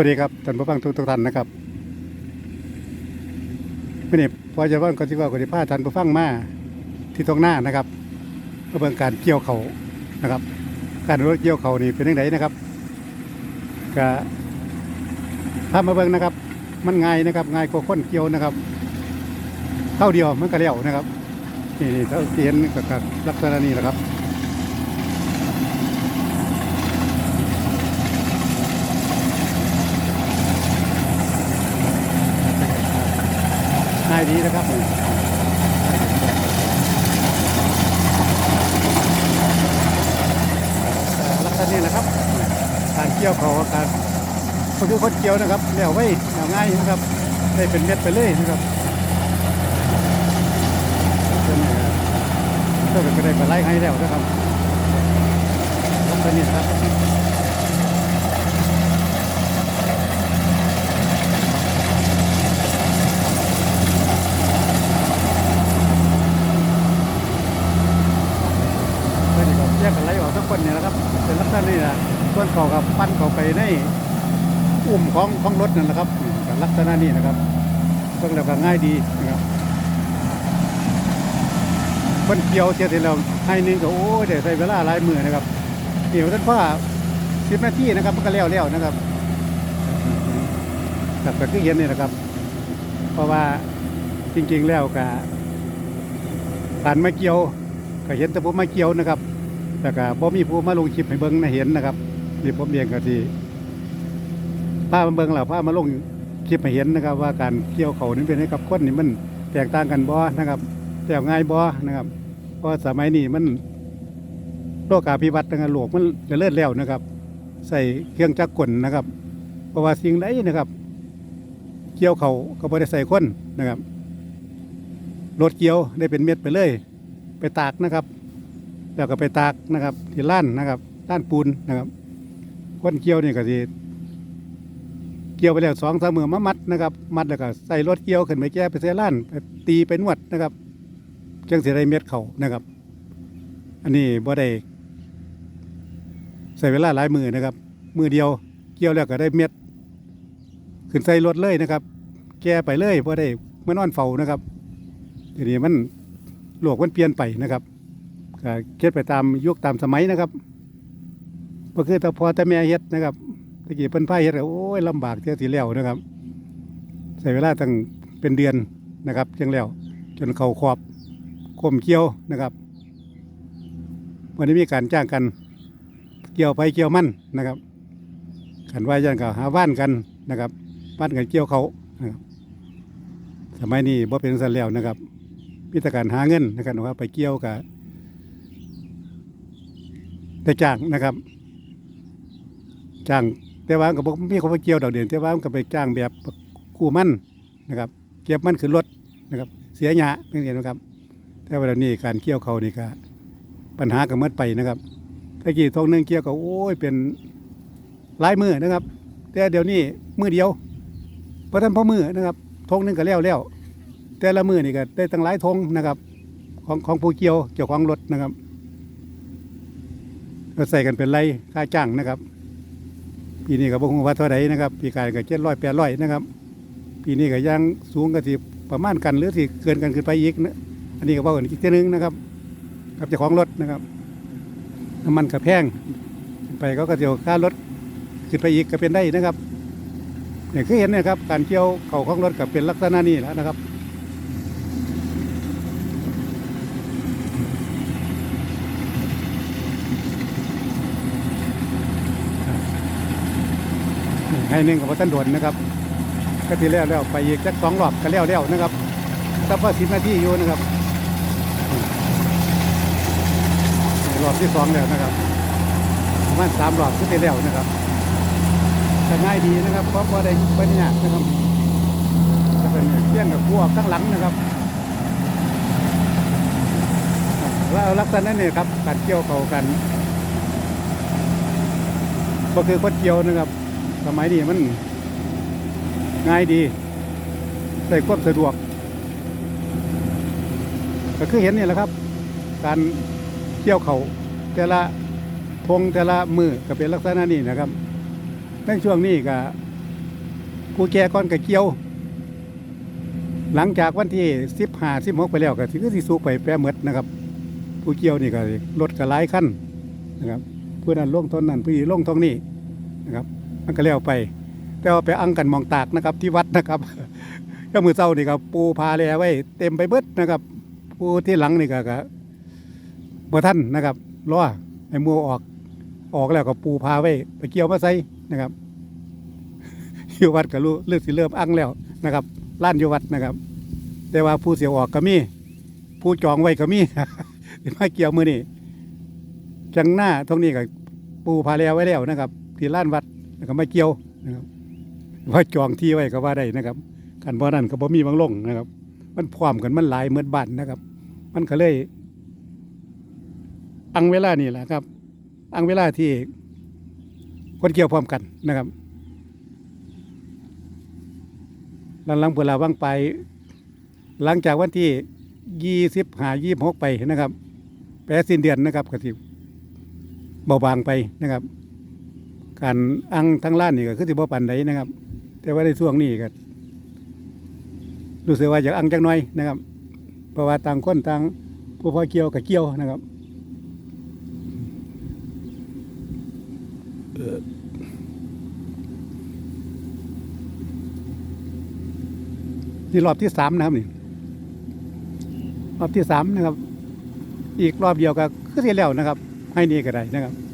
วัสดีครับท่านผู้ฟังทุกทุกๆท่านนะครับไม่นี่พอจะว่างก็ที่ว่าก็ที่พาท่านผู้ฟังมาที่ตรงหน้านะครับก็เบิ่งการเกี่ยวเขานะครับ การรถเกี่ยวเขานี่เป็นยังไงนะครับก็พามาเบิ่งนะครับ มันง่ายนะครับง่ายกว่าคนเกี่ยวนะครับเท่าเดียวมันก็เลี้ยวนะครับนี่นี่เท่าที่เห็นก็ก็ลักษณะนี้แหละครับ ง่ายดีนะครับลักษณะนี้นะครับ การเกี่ยวเขาการก็คือคนเกี่ยวนะครับแล้วไว้แล้ง่ายนะครับได้เป็นเม็ดไปเลยนะครับเป็นก็เป็นไปได้ไปไล่ให้แล้วนะครับลักษณะนี้นะครับ เพื่อนก็แยกกันไหลออกทุกคนเนี่ยนะครับ เป็นลักษณะนี้นะ ส่วนเขากับปั้นเขาไปในอุ้มของของรถนั่นแหละครับนี่ก็ลักษณะนี้นะครับเพิ่งแล้วก็ง่ายดีนะครับคนเกี่ยวเทียทีเราให้นึงก็โอ้ยเดี๋ยวใช้เวลาหลายมือนะครับเดี๋ยวท่านพ่อสิบนาทีนะครับมันก็แล้วแล้วนะครับครับก็คือเห็นนี่นะครับ เพราะว่าจริงๆแล้วก็การมาเกี่ยวก็เห็นแต่ผมมาเกี่ยวนะครับแต่ก็บ่มีผู้มาลงคลิปให้เบิ่งนะเห็นนะครับ นี่ผมเองก็ที่พามาเบิ่งแล้วพามาลงคลิปให้เห็นนะครับ ว่าการเกี่ยวเขานี่เป็นให้กับคนนี่มันแตกต่างกันบ่นะครับแต่ง่ายบ่นะครับเพราะสมัยนี้มันโลกาภิวัตน์นะครับโลกมันเจริญแล้วนะครับ ใส่เครื่องจักรกลนะครับ เพราะว่าสิ่งใดนะครับ เกี่ยวเขาก็บ่ได้ใส่คนนะครับรถเกี่ยวได้เป็นเม็ดไปเลย ไปตากนะครับ แล้วก็ไปตากนะครับ ที่ล้านนะครับล้านปูนนะครับ คนเกี่ยวนี่ก็สิเกี่ยวไปแล้วสองสามมือมามัดนะครับ มัดแล้วก็ใส่รถเกี่ยวขึ้นไปแก้ไปใส่ล้านไปตีไปนวดนะครับจังสิได้เม็ดเขานะครับ อันนี้บ่ได้ใส่เวลาหลายมือนะครับ มือเดียวเกี่ยวแล้วก็ได้เม็ด ขึ้นใส่รถเลยนะครับ แก้ไปเลยบ่ได้เมื่อนอนเฝ้านะครับทีนี้มันโลกมันเปลี่ยนไปนะครับก็เคิดไปตามยุคตามสมัยนะครับ ก็คือแต่พอแต่แม่เฮ็ดนะครับตะกี้เพิ่นพาเฮ็ดก็โอ้ยลำบากเท่าที่แล้วนะครับใช้เวลาตั้งเป็นเดือนนะครับจังแล้ว จนเขาขอบคมเกี่ยวนะครับวันนี้มีการจ้างกัน เกี่ยวไปเกี่ยวมั่นนะครับกันว่ายันก็หาว่านกันนะครับว่านกันเกี่ยวเขานะครับสมัยนี้บ่เป็นสันแล้วนะครับพิธีการหาเงินนะครับว่าไปเกี่ยวกับได้จ้างนะครับ จ้าง แต่ว่าก็บอกมีคนไปเกี่ยวดอกเดียวแต่ว่ามันก็ไปจ้างแบบกู้มั่นนะครับ เก็บมั่นขึ้นรถนะครับ เสียหยาเป็นอย่างนะครับ แต่เวลานี้การเกี่ยวเขานี่ก็ปัญหาก็เมื่อไปนะครับตะกี้ทงหนึงเกี่ยวกับโอ้ยเป็นลายมือนะครับ แต่เดี๋ยวนี้มือเดียวเพราะท่านพ่อมือนะครับทงหนึงก็แล้วแล้วแต่ละมือนี่ก็ได้ตั้งหลายธงนะครับ ของของผู้เกี่ยวเกี่ยวของรถนะครับก็ใส่กันเป็นไรค่าจ้างนะครับ ปีนี้ก็บ่ฮู้ว่าเท่าใดนะครับ ปีกายก็เจ็ดร้อยแปดร้อยนะครับ ปีนี้ก็ยังสูงก็สิประมาณกันหรือสิเกินกันขึ้นไปอีกนะอันนี้ก็บอกกันอีกทีนึงนะครับกับเจ้าของรถนะครับน้ำมันก็แพงไปก็กระเจียวค่ารถขึ้นไปอีกก็เป็นได้นะครับอย่างที่เห็นนะครับ การเกี่ยวเข่าของรถก็เป็นลักษณะนี้แล้วนะครับ ให้หนึ่งกับท่านด่วนนะครับก็ทีแล้วแล้วไปอีกสักสองรอบก็แล้วแล้วนะครับถ้าว่าสิบนาทีอยู่นะครับรอบที่สองแล้วนะครับประมาณสามรอบก็ทีแล้วนะครับแต่ง่ายดีนะครับเพราะว่าได้บรรยากาศนะครับจะเป็นเที่ยงกับพวกข้างหลังนะครับแล้วลักษณะนี้ครับการเกี่ยวเขากันก็คือคนเกี่ยวนะครับ สมัยนี้มันง่ายดีได้ความสะดวก ก็คือเห็นนี่แหละครับ การเกี่ยวเขาแต่ละทงแต่ละมือก็เป็นลักษณะนี้นะครับในช่วงนี้ก็ผู้แก่ก่อนก็เกี่ยว หลังจากวันที่สิบห้าสิบหกไปแล้วก็ถึงที่สูกไปแปรหมดนะครับผู้เกี่ยวนี่ก็รถก็หลายขั้นนะครับผู้นั้นล่งต้นนั้นผู้นี้ล่งตรงนี้นะครับ มันก็แล้วไป แต่ว่าไปอังกันมองตากนะครับที่วัดนะครับก็มือเจ้านี่ก็ปูพาแลไว้เต็มไปเบิดนะครับ ปูที่หลังนี่ก็ก็บ่ท่านนะครับรอให้มัวออกออกแล้วก็ปูพาไว้ไปเกี่ยวมาใส่นะครับอยู่วัดก็รู้เลือกสิเริ่มอังแล้วนะครับล้านอยู่วัดนะครับ แต่ว่าผู้เสียออกก็มี ผู้จองไว้ก็มีที่มาเกี่ยวมือนี่จังหน้าตรงนี้ก็ปูพาแล้วไว้แล้วนะครับ ที่ล้านวัด แล้วก็ไมาเกี่ยวนะครับว่าจองที่ไว้ก็ว่าได้นะครับกันเพราะนั้นก็บ่มีบางลงนะครับ มันพร้อมกันมันหลายเหมือนบ้านนะครับ มันก็เลย อังเวลานี่แหละครับ อังเวลาที่คนเกี่ยวพร้อมกันนะครับหลังหลังเวลาว่างไป หลังจากวันที่ยี่สิบหายี่หกไปนะครับแปรสิ้นเดือนนะครับก็สิเบาบางไปนะครับ การอังทั้งล้านนี่ก็คือสิบ่ปันใดนะครับ แต่ว่าในช่วงนี้ก็รู้สึกว่าอยากอังจังน้อยนะครับ เพราะว่าต่างคนต่างผู้พอเกี่ยวกับเกี่ยวนะครับนี่รอบที่สามนะครับนี่รอบที่สามนะครับ อีกรอบเดียวก็คือที่แล้วนะครับ ให้นี่ก็ได้นะครับ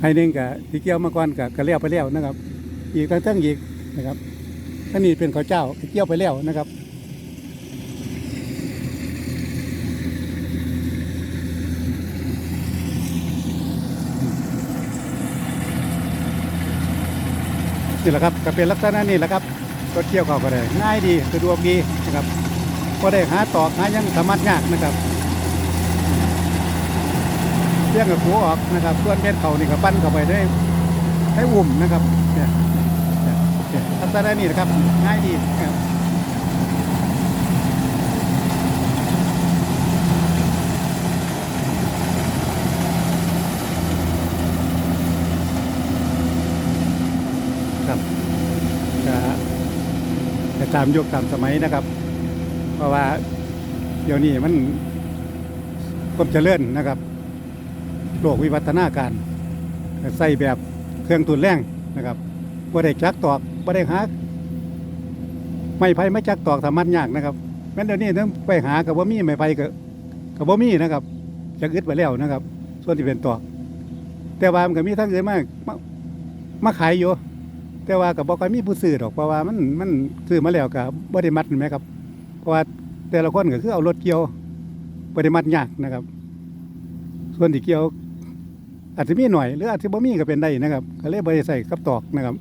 ให้หนึ่งกับที่เกี่ยวมาก่อนกับกระเลี้ยวไปแล้วนะครับ อีกทั้งทั้งอีกนะครับท่านนี้เป็นข้าวเจ้าที่เกี่ยวไปแล้วนะครับนี่แหละครับก็เป็นลักษณะนี้แหละครับรถเกี่ยวเขาก็ได้ง่ายดีสะดวกดีนะครับก็ได้หาตอกหายังสามารถยากนะครับ เลี้ยงกับหัวออกนะครับส่วนเม็ดเขานี่ก็ปั้นเข้าไปได้ให้อุ่มนะครับเนี่ยเนี่ยเนี่ยลักษณะนี้นะครับง่ายดีนะครับครับจะจะตามยุคตามสมัยนะครับ เพราะว่าเดี๋ยวนี้มันความเจริญนะครับ โลกวิวัฒนาการใส่แบบเครื่องตุนแรงนะครับบ่ได้จักตอกบ่ได้หาไม่ไผ่ไม่จักตอกสามัญยากนะครับแม้เดี๋ยวนี้ต้องไปหากับบ่มีไม่ไผ่กับกับบ่ามีนะครับจักอึดไปแล้วนะครับ ส่วนที่เป็นตอกแต่ว่ามันก็มีทั้งอื่นมากมามาขายอยู่แต่ว่ากับบ่ค่อยมีผู้ซื้อดอกเพราะว่ามันมันซื้อมาแล้วกับบ่ได้มัดไหมครับ เพราะว่าแต่ละคนก็คือเอารถเกี่ยวบ่ได้มัดยากนะครับ ส่วนที่เกี่ยว อาจจะมีหน่อยหรืออาจจะบ่มีก็เป็นได้นะครับก็เลยบ่ได้ใส่กับตอกนะครับ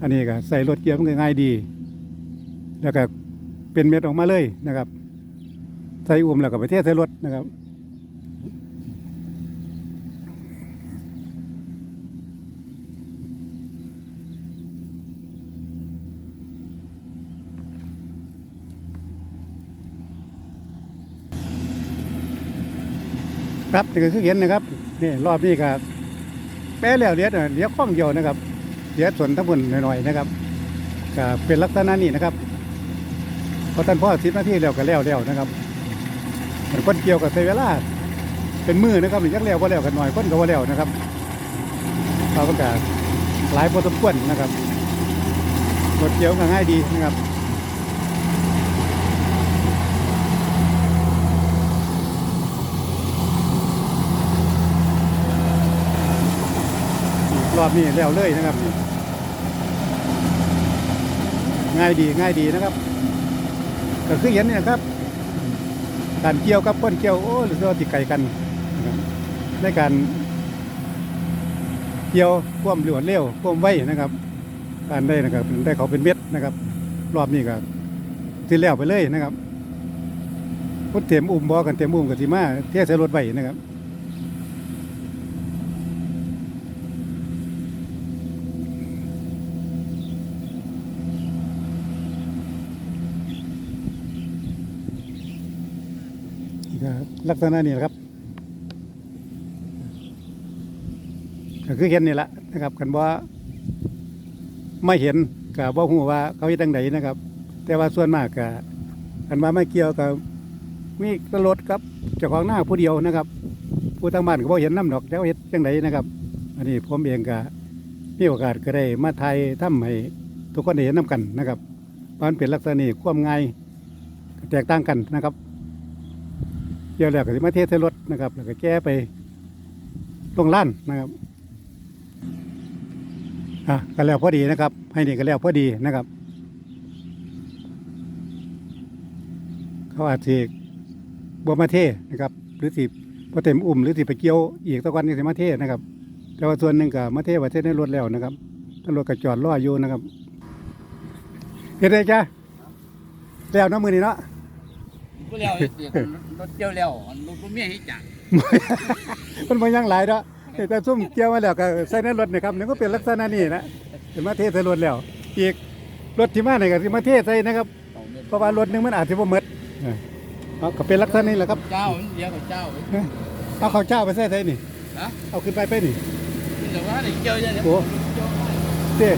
อันนี้ก็ใส่รถเกียร์มันก็ง่ายดี แล้วก็เป็นเม็ดออกมาเลยนะครับ ใส่อุ้มแล้วก็ไปเทใส่รถนะครับ ครับนี่ก็คือเห็นนะครับนี่รอบนี้ก็แป้แล้วเหลี้ยเลี้ยข้องเดียวนะครับเลี้ยส่วนทั้งหมดหน่อยๆนะครับก็เป็นลักษณะนี้นะครับพอท่านพ่อสิบนาทีแล้วก็แล้วแล้วนะครับมันคนเกี่ยวกับใช้เวลาเป็นมือนะครับหรือยักแล้วก็แล้วกันหน่อยคนก็ว่าแล้วนะครับเราก็หลายพอสมควรนะครับรถเกี่ยวก็ง่ายดีนะครับ รอบนี้แล้วเลยนะครับ ง่ายดีง่ายดีนะครับก็คือเห็นนี่นะครับการเกี่ยวกับก้นเกี่ยวโอ้หรือว่าติดไก่กันนะครับในการเกี่ยวความรวดเร็วความไวนะครับ การได้นะครับได้เขาเป็นเม็ดนะครับ รอบนี้ก็ที่แล้วไปเลยนะครับพุทเต็มอุ้มบอกันเต็มอุ้มกับทีมาเที่ยใส่รถไว้นะครับ นี่ก็ ลักษณะนี้แหละครับก็คือเห็นนี่แหละนะครับกันว่าไม่เห็นก็บ่ฮู้ว่าเขาเฮ็ดจังไดนะครับ แต่ว่าส่วนมากก็อันว่าไม่เกี่ยวกับมีตรถครับเจ้าของหน้าผู้เดียวนะครับ ผู้ทางบ้านก็บ่เห็นน้ำดอกแล้วเฮ็ดจังไดนะครับ อันนี้ผมเองก็มีโอกาสก็ได้มาไทยทำให้ทุกคนได้เห็นน้กันนะครับเพราะมันเป็นลักษณะนี้ความง่ายแตกต่างกันนะครับ กี่ยวแล้วก็สิมาเทใส่รถนะครับ แล้วก็แก้ไปลงล้านนะครับอะก็แล้วพอดีนะครับ ให้นี่ก็แล้วพอดีนะครับ เขาอาจจะบวมาเทนะครับ หรือสิพอเต็มอุ่มหรือสิไปเกี่ยวอีกตะวันนี้สิมาเทนะครับ แต่ว่าส่วนหนึ่งก็มาเทว่าเทในรถแล้วนะครับตำรวจก็จอดรออยู่นะครับเฮ็ดได้จ้ะแล้วน้ำมือนี่เนาะก็แล้วไอเสียคน รถเกี่ยวแล้วรถบ่มีให้จักมันมายังหลายเนาะแต่ซุ่มเกี่ยวมาแล้วก็ใส่ในรถนะครับนี่ก็เป็นลักษณะนี้นะสิมาเทใส่รถแล้ว อีกรถที่มาเนี่ยก็สิมาเทใส่นะครับเอาเม็ดเพราะว่ารถหนึงมันอาจจะบ่หมดเออเอาก็เป็นลักษณะนี้แหละครับเจ้ามันเดียวกับเจ้าเว้ยเอาข้าวเจ้าไปใส่ใส่นี่ฮะเอาขึ้นไปไปนี่นี่แต่ว่าได้เกี่ยวยังไงโอ้เต้